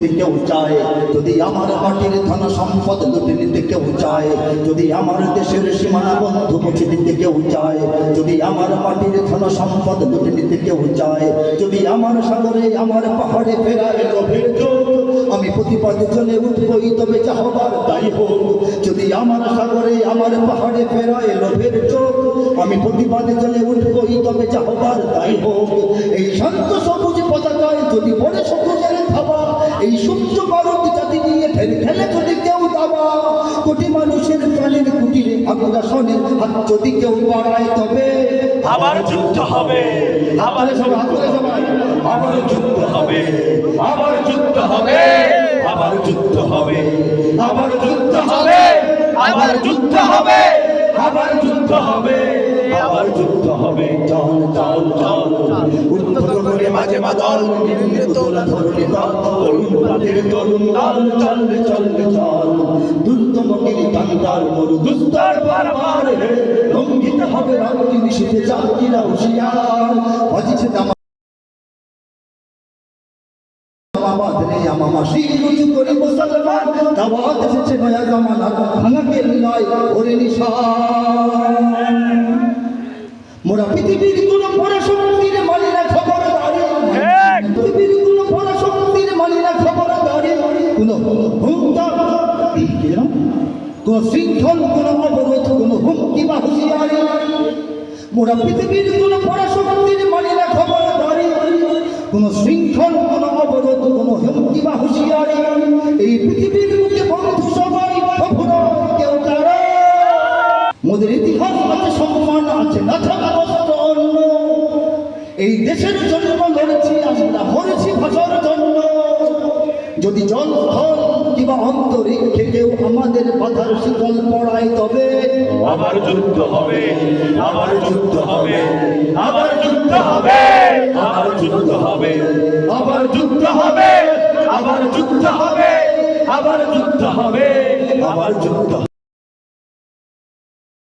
কেউ চায়, যদি আমার মাটির ধন সম্পদ লুটে নিতে কেউ চায়, যদি আমার দেশের সীমানা বন্ধু মুছে দিতে কেউ চায়, যদি আমার মাটির ধন সম্পদ লুটে নিতে কেউ চায়, যদি আমার সাগরে আমার পাহাড়ে ফেরায় লোভের আমি প্রতিপদে চলে উঠবই তবে যা হবার তাই হোক। যদি আমার সাগরে আমার পাহাড়ে ফেরায় লোভের চোখ আমি প্রতিবাদে চলে উঠবই তবে যা হবার তাই হোক। এই শান্ত সবুজ পতাকায় যদি পড়ে সবুজের যদি কেউ দাবা কোটি মানুষের প্রাণের কুটিরে আগ্রাসনের হাত যদি কেউ বাড়ায় তবে আবার যুদ্ধ হবে। আবার সবাই হাত তুলে সবাই। আবার যুদ্ধ হবে। আবার যুদ্ধ হবে। আবার যুদ্ধ হবে। আবার যুদ্ধ হবে। আবার যুদ্ধ হবে। আবার যুদ্ধ হবে। আবার যুদ্ধ হবে। চল চল চল উদ্ভূত মাঝে নিম্নে তোলা ধরলে দল তরুণ তরুণ দল চলবে চলবে চল। দুর্গম কান্তার মরু দুস্তর পারাবার হে লঙ্ঘিত হবে রক্তি নিষিদ্ধে জাতিরা হুশিয়ার বাজিছে দামা মুসলমান। নয়া জামানা ভাঙা কেল্লায় ওরে নিশান। মোরা পৃথিবীর কোন পরাশক্তির মালিনা খবরদারি পৃথিবীর কোন পরাশক্তির মালিনা খবরদারি কোন হুঙ্কা কি যেন? কোন শৃঙ্খল কোন অবরোধ কোন হুমকি বা হুঁশিয়ারি? মোরা পৃথিবীর কোন পরাশক্তির মালিনা খবরদারি কোন শৃঙ্খল কোন অবরোধ কোন হুমকি বা হুঁশিয়ারি? মোদের ইতিহাস আছে, সম্মান আছে, না থাকা অন্য। এই দেশের জন্য লড়েছি, আমরা মরেছি ভাষার জন্য। যদি জল স্থল কিংবা অন্তরিক্ষে কেউ আমাদের বাধার শিকল পড়ায় তবে, আবার যুদ্ধ হবে, আবার যুদ্ধ হবে, আবার যুদ্ধ হবে, আবার যুদ্ধ হবে, আবার যুদ্ধ হবে, আবার যুদ্ধ হবে, আবার যুদ্ধ হবে, আবার যুদ্ধ